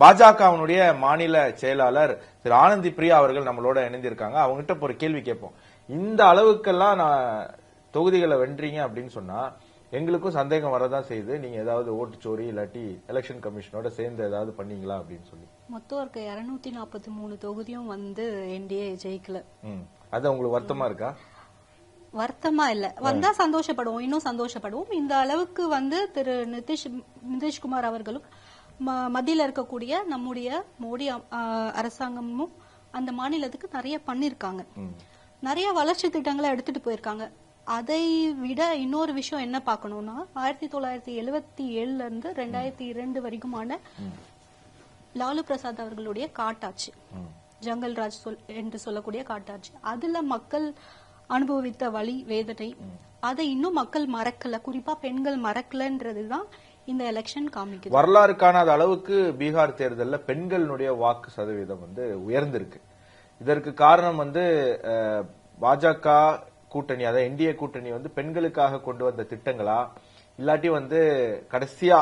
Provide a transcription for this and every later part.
பாஜகவினுடைய மாநில செயலாளர் திரு ஆனந்தி பிரியா அவர்கள் நம்மளோட இணைந்திருக்காங்க. அவங்ககிட்ட ஒரு கேள்வி கேட்போம். இந்த அளவுக்கெல்லாம் நான் தொகுதிகளை வென்றீங்க அப்படின்னு சொன்னா எங்களுக்கும் சந்தேகம் வரதான் செய்யுது. நீங்க ஏதாவது ஓட்டுச்சோரி இல்லாட்டி எலெக்ஷன் கமிஷனோட சேர்ந்து ஏதாவது பண்ணீங்களா அப்படின்னு சொல்லி. மொத்தம் இருக்க இருநூத்தி நாற்பத்தி மூணு தொகுதியும் வந்து என்டிஏ ஜெயிக்கல. அது உங்களுக்கு வருத்தமா இருக்கா? வருத்தமா இல்ல. வந்தா சந்தோஷப்படுவோம் இன்னும் சந்தோஷப்படுவோம். இந்த அளவுக்கு வந்து திரு நிதிஷ் நிதிஷ்குமார் அவர்களும் மத்தியில இருக்கக்கூடிய நம்முடைய மோடி அரசாங்கமும் அந்த மாநிலத்துக்கு நிறைய பண்ணிருக்காங்க. நிறைய வளர்ச்சி திட்டங்களை எடுத்துட்டு போயிருக்காங்க. அதை விட இன்னொரு விஷயம் என்ன பார்க்கணும்னா ஆயிரத்தி தொள்ளாயிரத்தி எழுவத்தி ஏழுல இருந்து ரெண்டாயிரத்தி இரண்டு வரைக்குமான லாலு பிரசாத் அவர்களுடைய காட்டாட்சி ஜங்கல் ராஜ் சொல் என்று சொல்லக்கூடிய காட்டாட்சி அதுல மக்கள் அனுபவித்த வலி வேதனை அதை இன்னும் மக்கள் மறக்கல. குறிப்பா பெண்கள் மறக்கலன்றதுதான் இந்த எலெக்ஷன் காமிக்குது. வரலாறு காணாத அளவுக்கு பீகார் தேர்தலில் பெண்களுடைய வாக்கு சதவீதம் வந்து உயர்ந்திருக்கு. இதற்கு காரணம் வந்து பாஜக கூட்டணி அதாவது என்டிஏ கூட்டணி வந்து பெண்களுக்காக கொண்டு வந்த திட்டங்களா இல்லாட்டி வந்து கடைசியா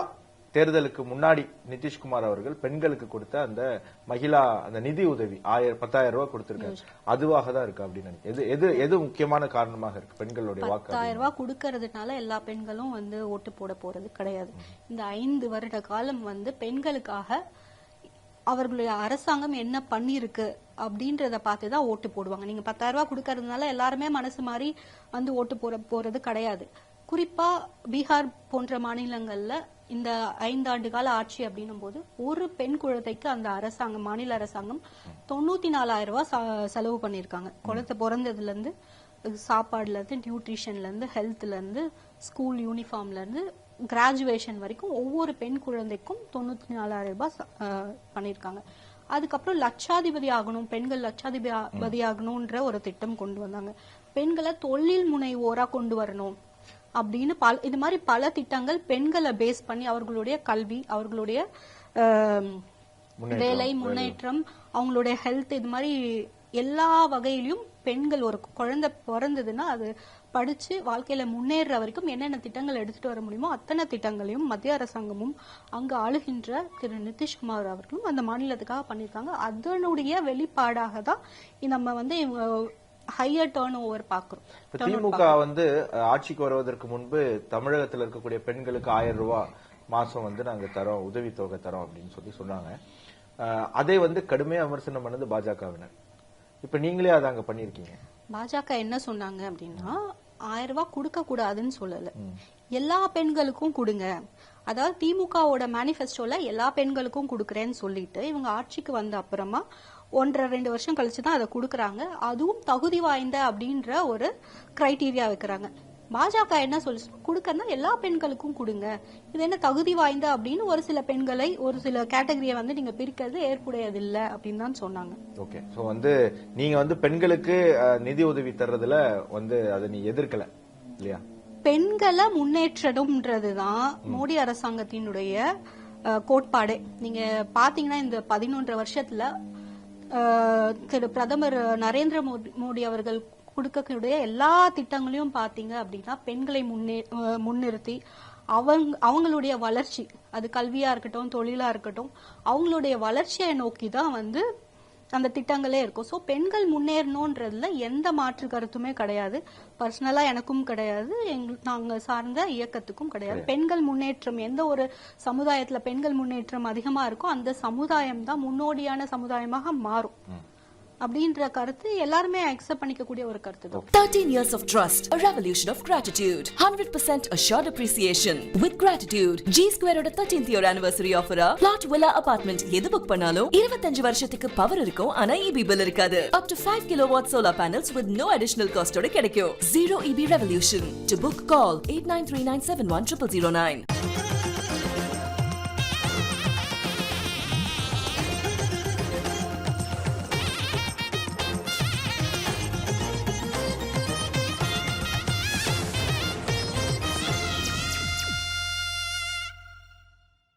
தேர்தலுக்கு முன்னாடி நிதிஷ்குமார் அவர்கள் பெண்களுக்கு கொடுத்த அந்த மகிழா அந்த நிதி உதவி ஆயிரம் பத்தாயிரம் ரூபாய் கொடுத்திருக்காரு. அதுவாக தான் இருக்கு அப்படின்னு. எது எது எது முக்கியமான காரணமாக இருக்கு பெண்களுடைய வாக்கு பத்தாயிரம் ரூபாய் கொடுக்கறதுனால எல்லா பெண்களும் வந்து ஓட்டு போட போறது கிடையாது. இந்த ஐந்து வருட காலம் வந்து பெண்களுக்காக அவர்களுடைய அரசாங்கம் என்ன பண்ணிருக்கு அப்படின்றத பார்த்து தான் ஓட்டு போடுவாங்க. நீங்க பத்தாயிரம் ரூபாய் கொடுக்கறதுனால எல்லாருமே மனசு மாறி வந்து ஓட்டு போட போறது கிடையாது. குறிப்பா பீகார் போன்ற மாநிலங்கள்ல இந்த ஐந்தாண்டு கால ஆட்சி அப்படின்னும் போது ஒரு பெண் குழந்தைக்கு அந்த அரசாங்கம் மாநில அரசாங்கம் தொண்ணூத்தி நாலாயிரம் ரூபாய் செலவு பண்ணிருக்காங்க குழந்தை பிறந்ததுல இருந்து சாப்பாடுல இருந்து நியூட்ரிஷன்ல இருந்து ஹெல்த்ல இருந்து ஸ்கூல் யூனிஃபார்ம்ல இருந்து கிராஜுவேஷன் வரைக்கும் ஒவ்வொரு பெண் குழந்தைக்கும் தொண்ணூத்தி நாலாயிரம் ரூபாய் பண்ணிருக்காங்க அதுக்கப்புறம் லட்சாதிபதி ஆகணும் பெண்கள் லட்சாதிபதி ஆகணும்ன்ற ஒரு திட்டம் கொண்டு வந்தாங்க. பெண்களை தொழில் முனைவோரா கொண்டு வரணும். அப்படின்னு பல இது மாதிரி பல திட்டங்கள் பெண்களை பேஸ் பண்ணி அவர்களுடைய கல்வி அவர்களுடைய வேலை முன்னேற்றம் அவங்களுடைய ஹெல்த் இது மாதிரி எல்லா வகையிலும் பெண்கள் ஒரு குழந்தை பிறந்ததுன்னா அது படிச்சு வாழ்க்கையில முன்னேற வரைக்கும் என்னென்ன திட்டங்கள் எடுத்துட்டு வர முடியுமோ அத்தனை திட்டங்களையும் மத்திய அரசாங்கமும் அங்கு ஆளுகின்ற திரு நிதிஷ்குமார் அவர்களும் அந்த மாநிலத்துக்காக பண்ணியிருக்காங்க. அதனுடைய வெளிப்பாடாக தான் நம்ம வந்து ஹையர் டேர்ன் ஓவர் பாக்குறோம் திமுக வந்து ஆட்சிக்கு வருவதற்கு முன்பு தமிழகத்துல இருக்கக்கூடிய பெண்களுக்கு ஆயிரம் ரூபாய் மாசம் வந்து நாங்க தரோம் உதவித்தொகை தரோம் அப்படின்னு சொல்லி சொன்னாங்க. அதை வந்து கடுமையா விமர்சனம் பண்ணது பாஜகவினர். இப்ப நீங்களே அதை அங்க பண்ணிருக்கீங்க பாஜக என்ன சொன்னாங்க அப்படின்னா ஆயிரம் ரூபாய் கொடுக்க கூடாதுன்னு சொல்லல. எல்லா பெண்களுக்கும் கொடுங்க. அதாவது திமுகவோட மேனிஃபெஸ்டோல எல்லா பெண்களுக்கும் கொடுக்கறேன்னு சொல்லிட்டு இவங்க ஆட்சிக்கு வந்த அப்புறமா ஒன்றரை ரெண்டு வருஷம் கழிச்சு தான் அதை கொடுக்கறாங்க. அதுவும் தகுதி வாய்ந்த அப்படின்ற ஒரு கிரைட்டீரியா வைக்கிறாங்க. பாஜக என்ன சொல்லி கொடுக்கறனா எல்லா பெண்களுக்கும் கொடுங்க. இது என்ன தகுதி வாய்ந்த அப்படின்னு ஒரு சில பெண்களை ஒரு சில கேட்டகரியை வந்து நீங்க பிரிக்கிறது ஏற்புடையதில்லை அப்படின்னு தான் சொன்னாங்க. ஓகே சோ வந்து நீங்க வந்து பெண்களுக்கு நிதி உதவி தர்றதுல வந்து அதை நீ எதிர்க்கல இல்லையா? பெண்களை முன்னேற்றணும்ன்றதுதான் மோடி அரசாங்கத்தினுடைய கோட்பாடே. நீங்க பாத்தீங்கன்னா இந்த பதினொன்றரை வருஷத்துல திரு பிரதமர் நரேந்திர மோடி மோடி அவர்கள் கொடுக்கக்கூடிய எல்லா திட்டங்களையும் பாத்தீங்க அப்படின்னா பெண்களை முன்னே முன்னிறுத்தி அவங்க அவங்களுடைய வளர்ச்சி அது கல்வியா இருக்கட்டும் தொழிலா இருக்கட்டும் அவங்களுடைய வளர்ச்சியை நோக்கி தான் வந்து அந்த திட்டங்களே இருக்கும். ஸோ பெண்கள் முன்னேறணுன்றதுல எந்த மாற்று கருத்துமே கிடையாது. பர்சனலா எனக்கும் கிடையாது. எங்க நாங்க சார்ந்த இயக்கத்துக்கும் கிடையாது. பெண்கள் முன்னேற்றம் எந்த ஒரு சமுதாயத்துல பெண்கள் முன்னேற்றம் அதிகமா இருக்கோ அந்த சமுதாயம் தான் முன்னோடியான சமுதாயமாக மாறும். அப்படின்ற கருத்து எல்லாருமே அக்செப்ட் பண்ணிக்கக்கூடிய ஒரு கருத்து தான் thirteen years of trust revolution of gratitude hundred percent assured appreciation with gratitude G ஸ்கொயரோட தேர்ட்டீன்த் இயர் ஆனிவர்சரி ஆஃபரா பிளாட் வில்லா அபார்ட்மெண்ட் எது புக் பண்ணாலும் இருபத்தஞ்சு வருஷத்துக்கு பவர் இருக்கும் ஆனா இபி பில் இருக்காது up to five kilo watt solar panels with no additional காஸ்டோட கிடைக்கும் zero EB revolution to book call eight nine three nine seven one triple zero nine